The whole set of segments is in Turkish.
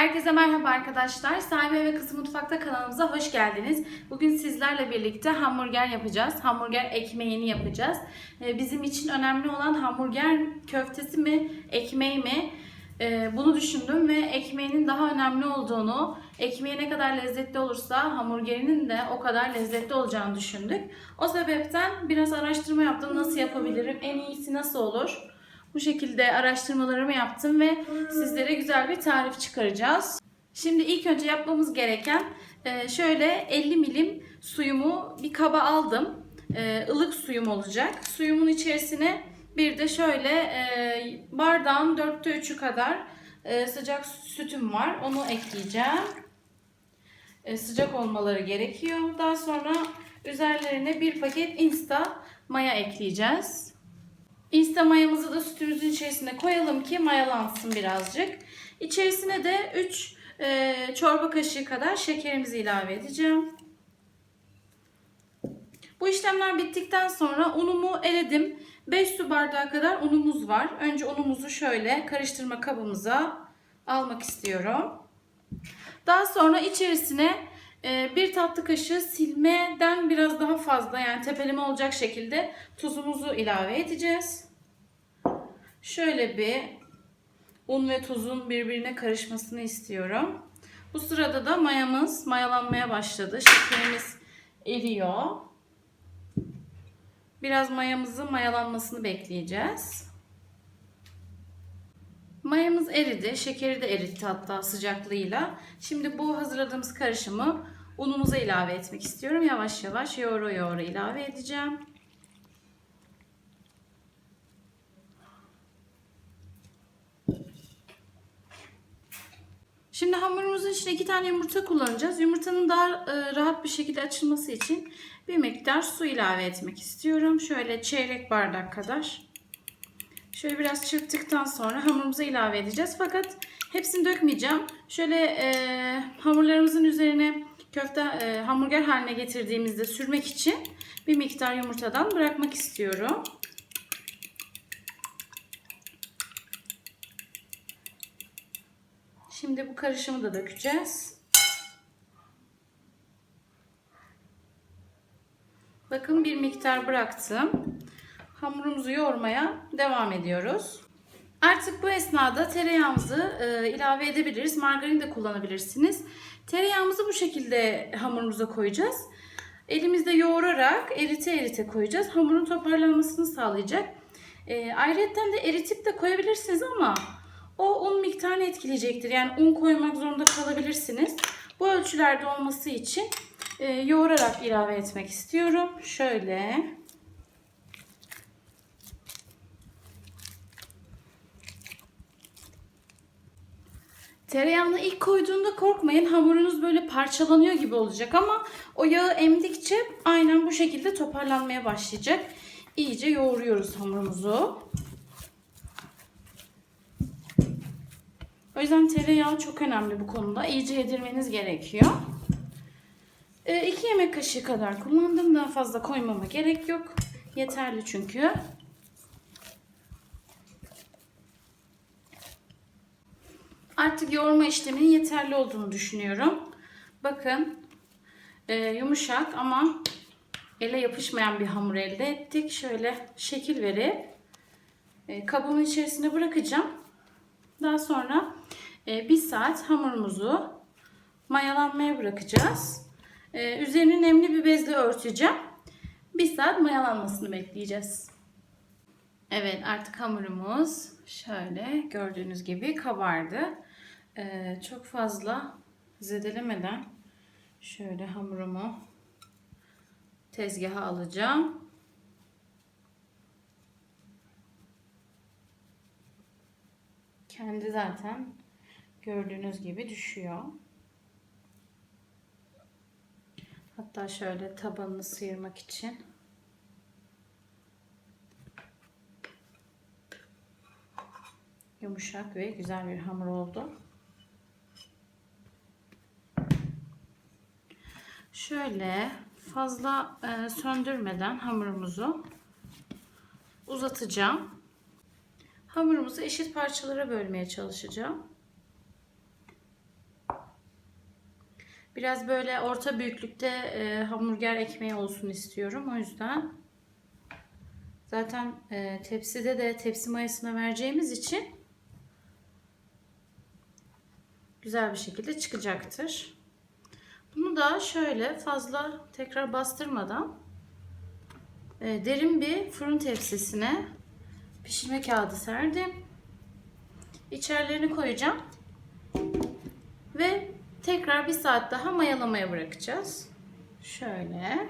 Herkese merhaba arkadaşlar. Sahibi ve Kızı Mutfakta kanalımıza hoş geldiniz. Bugün sizlerle birlikte hamburger yapacağız. Hamburger ekmeğini yapacağız. Ee, Bizim için önemli olan hamburger köftesi mi, ekmeği mi? Ee, Bunu düşündüm ve ekmeğinin daha önemli olduğunu, ekmeği ne kadar lezzetli olursa hamburgerinin de o kadar lezzetli olacağını düşündük. O sebepten biraz araştırma yaptım. Nasıl yapabilirim? En iyisi nasıl olur? Bu şekilde araştırmalarımı yaptım ve sizlere güzel bir tarif çıkaracağız. Şimdi ilk önce yapmamız gereken e, şöyle 50 milim suyumu bir kaba aldım. E, ılık suyum olacak. Suyumun içerisine bir de şöyle e, bardağın dörtte üçü kadar e, sıcak sütüm var. Onu ekleyeceğim. E, Sıcak olmaları gerekiyor. Daha sonra üzerlerine bir paket Insta maya ekleyeceğiz. Insta mayamızı da sütümüzün içerisine koyalım ki mayalansın birazcık. İçerisine de 3 çorba kaşığı kadar şekerimizi ilave edeceğim. Bu işlemler bittikten sonra unumu eledim. 5 su bardağı kadar unumuz var. Önce unumuzu şöyle karıştırma kabımıza almak istiyorum. Daha sonra içerisine e, bir tatlı kaşığı silmeden biraz daha fazla yani tepeleme olacak şekilde tuzumuzu ilave edeceğiz. Şöyle bir un ve tuzun birbirine karışmasını istiyorum. Bu sırada da mayamız mayalanmaya başladı. Şekerimiz eriyor. Biraz mayamızın mayalanmasını bekleyeceğiz. Mayamız eridi. Şekeri de eritti hatta sıcaklığıyla. Şimdi bu hazırladığımız karışımı unumuza ilave etmek istiyorum. Yavaş yavaş yoğura yoğura ilave edeceğim. Şimdi hamurumuzun içine iki tane yumurta kullanacağız. Yumurtanın daha e, rahat bir şekilde açılması için bir miktar su ilave etmek istiyorum. Şöyle çeyrek bardak kadar. Şöyle biraz çırptıktan sonra hamurumuza ilave edeceğiz. Fakat hepsini dökmeyeceğim. Şöyle e, hamurlarımızın üzerine köfte e, hamburger haline getirdiğimizde sürmek için bir miktar yumurtadan bırakmak istiyorum. Şimdi bu karışımı da dökeceğiz. Bakın bir miktar bıraktım. Hamurumuzu yoğurmaya devam ediyoruz. Artık bu esnada tereyağımızı e, ilave edebiliriz. Margarin de kullanabilirsiniz. Tereyağımızı bu şekilde hamurumuza koyacağız. Elimizde yoğurarak erite erite koyacağız. Hamurun toparlanmasını sağlayacak. E, ayrıca de eritip de koyabilirsiniz ama o un miktarını etkileyecektir. Yani un koymak zorunda kalabilirsiniz. Bu ölçülerde olması için e, yoğurarak ilave etmek istiyorum. Şöyle. Tereyağını ilk koyduğunda korkmayın. Hamurunuz böyle parçalanıyor gibi olacak ama o yağı emdikçe aynen bu şekilde toparlanmaya başlayacak. İyice yoğuruyoruz hamurumuzu. O yüzden tereyağı çok önemli bu konuda. İyice yedirmeniz gerekiyor. 2 e, yemek kaşığı kadar kullandım. Daha fazla koymama gerek yok. Yeterli çünkü. Artık yoğurma işleminin yeterli olduğunu düşünüyorum. Bakın e, yumuşak ama ele yapışmayan bir hamur elde ettik. Şöyle şekil verip e, kabımın içerisine bırakacağım. Daha sonra e, bir saat hamurumuzu mayalanmaya bırakacağız. E, üzerini nemli bir bezle örteceğim. Bir saat mayalanmasını bekleyeceğiz. Evet artık hamurumuz şöyle gördüğünüz gibi kabardı. E, çok fazla zedelemeden şöyle hamurumu tezgaha alacağım. Kendi zaten gördüğünüz gibi düşüyor. Hatta şöyle tabanını sıyırmak için yumuşak ve güzel bir hamur oldu. Şöyle fazla e, söndürmeden hamurumuzu uzatacağım. Hamurumuzu eşit parçalara bölmeye çalışacağım. Biraz böyle orta büyüklükte e, hamburger ekmeği olsun istiyorum. O yüzden zaten e, tepside de tepsi mayasına vereceğimiz için güzel bir şekilde çıkacaktır. Bunu da şöyle fazla tekrar bastırmadan e, derin bir fırın tepsisine pişirme kağıdı serdim. İçerilerini koyacağım. Ve tekrar bir saat daha mayalamaya bırakacağız. Şöyle.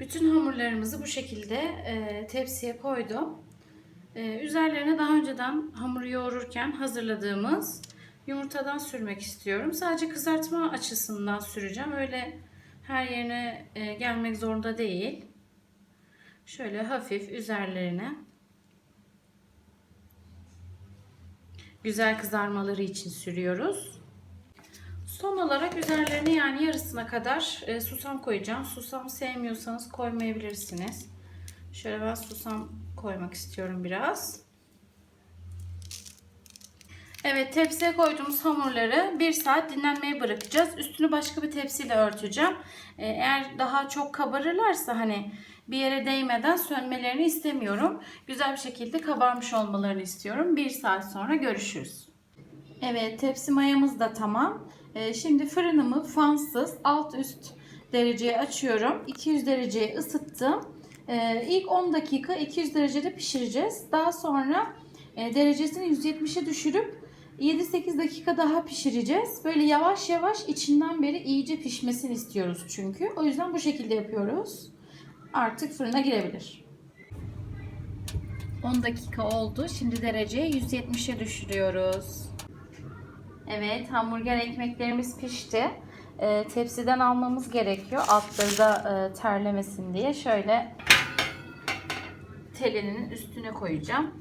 Bütün hamurlarımızı bu şekilde e, tepsiye koydum. E, üzerlerine daha önceden hamuru yoğururken hazırladığımız yumurtadan sürmek istiyorum. Sadece kızartma açısından süreceğim. Öyle her yerine e, gelmek zorunda değil. Şöyle hafif üzerlerine güzel kızarmaları için sürüyoruz. Son olarak üzerlerine yani yarısına kadar e, susam koyacağım. Susam sevmiyorsanız koymayabilirsiniz. Şöyle ben susam koymak istiyorum biraz. Evet tepsiye koyduğumuz hamurları bir saat dinlenmeye bırakacağız. Üstünü başka bir tepsiyle örteceğim. Ee, eğer daha çok kabarırlarsa hani bir yere değmeden sönmelerini istemiyorum. Güzel bir şekilde kabarmış olmalarını istiyorum. Bir saat sonra görüşürüz. Evet tepsi mayamız da tamam. Ee, şimdi fırınımı fansız alt üst dereceye açıyorum. 200 dereceye ısıttım. Ee, ilk 10 dakika 200 derecede pişireceğiz. Daha sonra e, derecesini 170'e düşürüp 7-8 dakika daha pişireceğiz. Böyle yavaş yavaş içinden beri iyice pişmesini istiyoruz çünkü. O yüzden bu şekilde yapıyoruz. Artık fırına girebilir. 10 dakika oldu. Şimdi dereceyi 170'e düşürüyoruz. Evet hamburger ekmeklerimiz pişti. Ee, tepsiden almamız gerekiyor. Altları da e, terlemesin diye. Şöyle telinin üstüne koyacağım.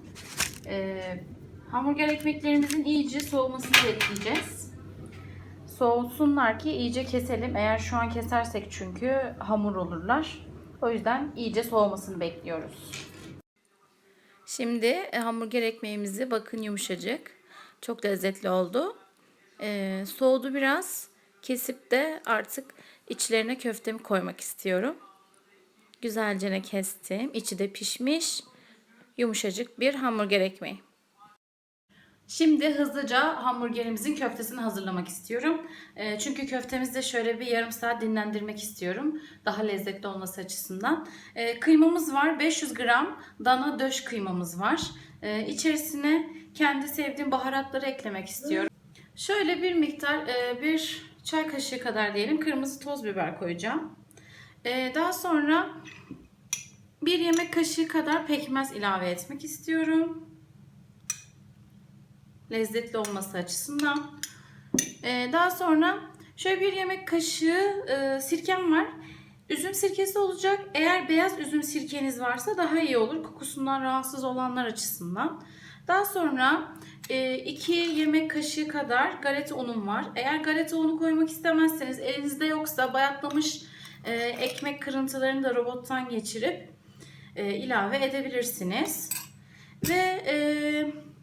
Ee, hamburger ekmeklerimizin iyice soğumasını bekleyeceğiz. Soğusunlar ki iyice keselim. Eğer şu an kesersek çünkü hamur olurlar. O yüzden iyice soğumasını bekliyoruz. Şimdi e, hamburger ekmeğimizi bakın yumuşacık. Çok lezzetli oldu. Ee, soğudu biraz. Kesip de artık içlerine köftemi koymak istiyorum. Güzelce kestim. İçi de pişmiş. Yumuşacık bir hamburger ekmeği. Şimdi hızlıca hamburgerimizin köftesini hazırlamak istiyorum. E, çünkü köftemizi de şöyle bir yarım saat dinlendirmek istiyorum. Daha lezzetli olması açısından. E, kıymamız var. 500 gram dana döş kıymamız var. E, içerisine kendi sevdiğim baharatları eklemek istiyorum. Şöyle bir miktar, e, bir çay kaşığı kadar diyelim kırmızı toz biber koyacağım. E, daha sonra bir yemek kaşığı kadar pekmez ilave etmek istiyorum lezzetli olması açısından. Ee, daha sonra şöyle bir yemek kaşığı e, sirkem var. Üzüm sirkesi olacak. Eğer beyaz üzüm sirkeniz varsa daha iyi olur. Kokusundan rahatsız olanlar açısından. Daha sonra 2 e, yemek kaşığı kadar galeta unum var. Eğer galeta unu koymak istemezseniz elinizde yoksa bayatlamış e, ekmek kırıntılarını da robottan geçirip e, ilave edebilirsiniz. Ve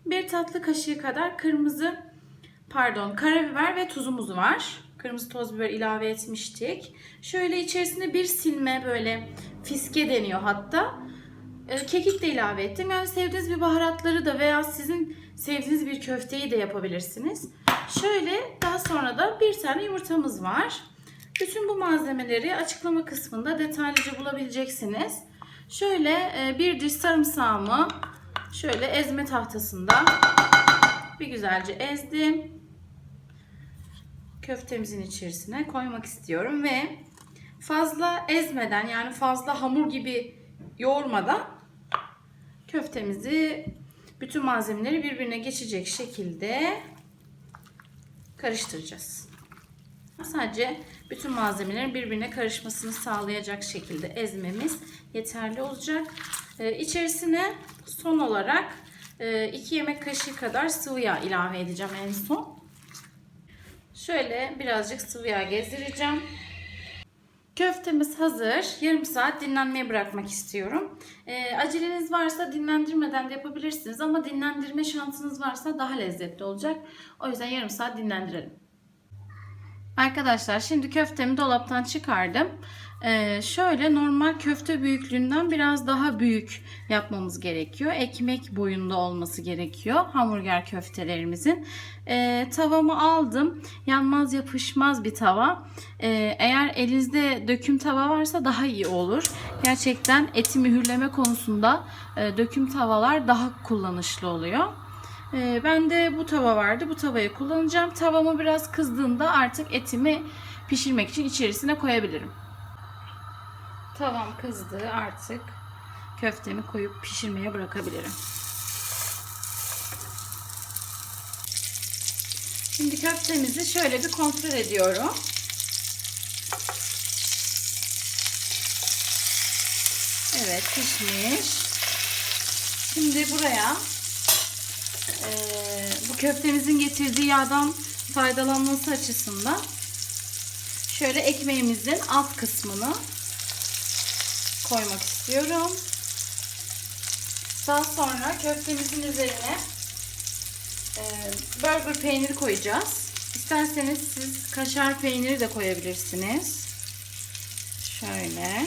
bir tatlı kaşığı kadar kırmızı pardon karabiber ve tuzumuz var. Kırmızı toz biber ilave etmiştik. Şöyle içerisine bir silme böyle fiske deniyor hatta. Ee, kekik de ilave ettim. Yani sevdiğiniz bir baharatları da veya sizin sevdiğiniz bir köfteyi de yapabilirsiniz. Şöyle daha sonra da bir tane yumurtamız var. Bütün bu malzemeleri açıklama kısmında detaylıca bulabileceksiniz. Şöyle e, bir diş sarımsağımı Şöyle ezme tahtasında bir güzelce ezdim. Köftemizin içerisine koymak istiyorum ve fazla ezmeden yani fazla hamur gibi yoğurmadan köftemizi bütün malzemeleri birbirine geçecek şekilde karıştıracağız. Sadece bütün malzemelerin birbirine karışmasını sağlayacak şekilde ezmemiz yeterli olacak. Ee, içerisine son olarak 2 e, yemek kaşığı kadar sıvı yağ ilave edeceğim en son. Şöyle birazcık sıvı yağ gezdireceğim. Köftemiz hazır. Yarım saat dinlenmeye bırakmak istiyorum. Ee, aceleniz varsa dinlendirmeden de yapabilirsiniz ama dinlendirme şansınız varsa daha lezzetli olacak. O yüzden yarım saat dinlendirelim. Arkadaşlar şimdi köftemi dolaptan çıkardım. Ee, şöyle normal köfte büyüklüğünden biraz daha büyük yapmamız gerekiyor. Ekmek boyunda olması gerekiyor hamburger köftelerimizin. Ee, tavamı aldım. Yanmaz yapışmaz bir tava. Ee, eğer elinizde döküm tava varsa daha iyi olur. Gerçekten eti mühürleme konusunda e, döküm tavalar daha kullanışlı oluyor. Ee, ben de bu tava vardı. Bu tavayı kullanacağım. Tavamı biraz kızdığında artık etimi pişirmek için içerisine koyabilirim. Tavam kızdı artık köftemi koyup pişirmeye bırakabilirim. Şimdi köftemizi şöyle bir kontrol ediyorum. Evet pişmiş. Şimdi buraya bu köftemizin getirdiği yağdan faydalanması açısından şöyle ekmeğimizin alt kısmını koymak istiyorum. Daha sonra köftemizin üzerine e, burger peyniri koyacağız. İsterseniz siz kaşar peyniri de koyabilirsiniz. Şöyle.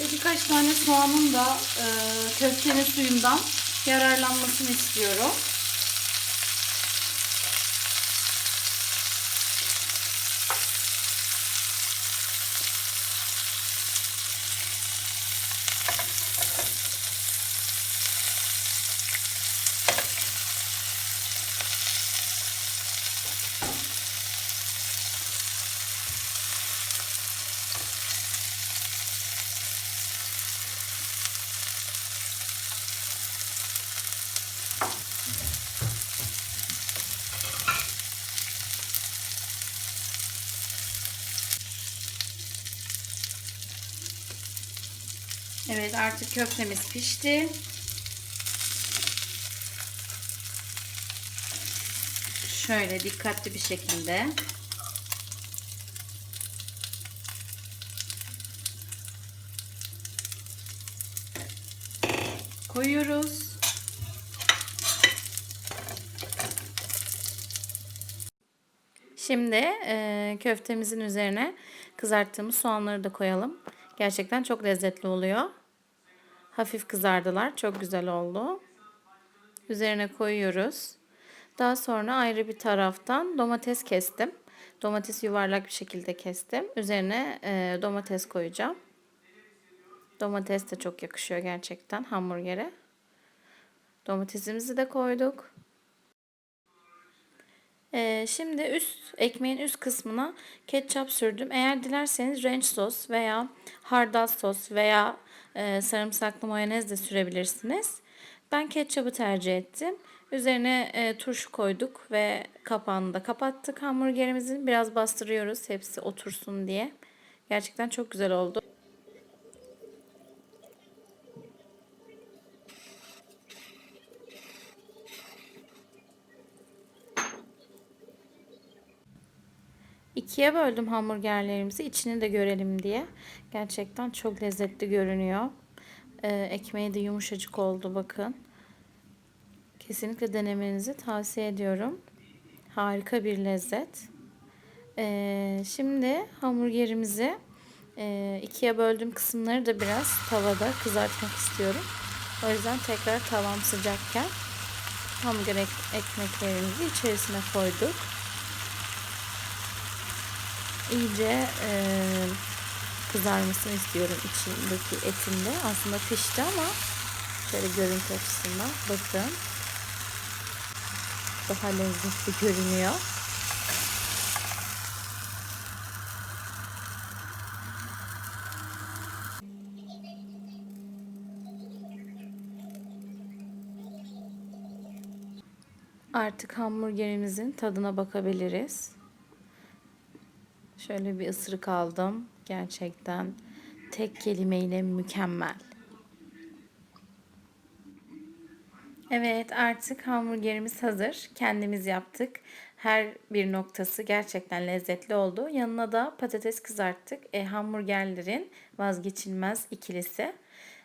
Ve birkaç tane soğanın da e, köftenin suyundan yararlanmasını istiyorum. Evet artık köftemiz pişti. Şöyle dikkatli bir şekilde koyuyoruz. Şimdi e, köftemizin üzerine kızarttığımız soğanları da koyalım. Gerçekten çok lezzetli oluyor. Hafif kızardılar. Çok güzel oldu. Üzerine koyuyoruz. Daha sonra ayrı bir taraftan domates kestim. Domatesi yuvarlak bir şekilde kestim. Üzerine e, domates koyacağım. Domates de çok yakışıyor gerçekten hamburgere. Domatesimizi de koyduk. Ee, şimdi üst ekmeğin üst kısmına ketçap sürdüm. Eğer dilerseniz ranch sos veya hardal sos veya e, sarımsaklı mayonez de sürebilirsiniz. Ben ketçapı tercih ettim. Üzerine e, turşu koyduk ve kapağını da kapattık hamburgerimizin. Biraz bastırıyoruz hepsi otursun diye. Gerçekten çok güzel oldu. İkiye böldüm hamburgerlerimizi içini de görelim diye. Gerçekten çok lezzetli görünüyor. Ee, ekmeği de yumuşacık oldu bakın. Kesinlikle denemenizi tavsiye ediyorum. Harika bir lezzet. Ee, şimdi hamburgerimizi e, ikiye böldüğüm kısımları da biraz tavada kızartmak istiyorum. O yüzden tekrar tavam sıcakken hamburger ek ekmeklerimizi içerisine koyduk iyice e, kızarmasını istiyorum içindeki etinde. Aslında pişti ama şöyle görüntü açısından bakın. Daha lezzetli görünüyor. Artık hamburgerimizin tadına bakabiliriz. Şöyle bir ısırık aldım. Gerçekten tek kelimeyle mükemmel. Evet artık hamburgerimiz hazır. Kendimiz yaptık. Her bir noktası gerçekten lezzetli oldu. Yanına da patates kızarttık. E, hamburgerlerin vazgeçilmez ikilisi.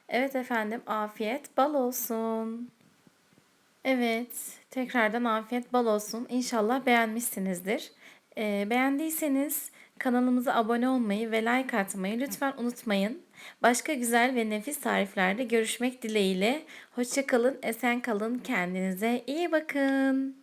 Evet efendim afiyet bal olsun. Evet tekrardan afiyet bal olsun. İnşallah beğenmişsinizdir. E, beğendiyseniz kanalımıza abone olmayı ve like atmayı lütfen unutmayın. Başka güzel ve nefis tariflerde görüşmek dileğiyle. Hoşça kalın, esen kalın, kendinize iyi bakın.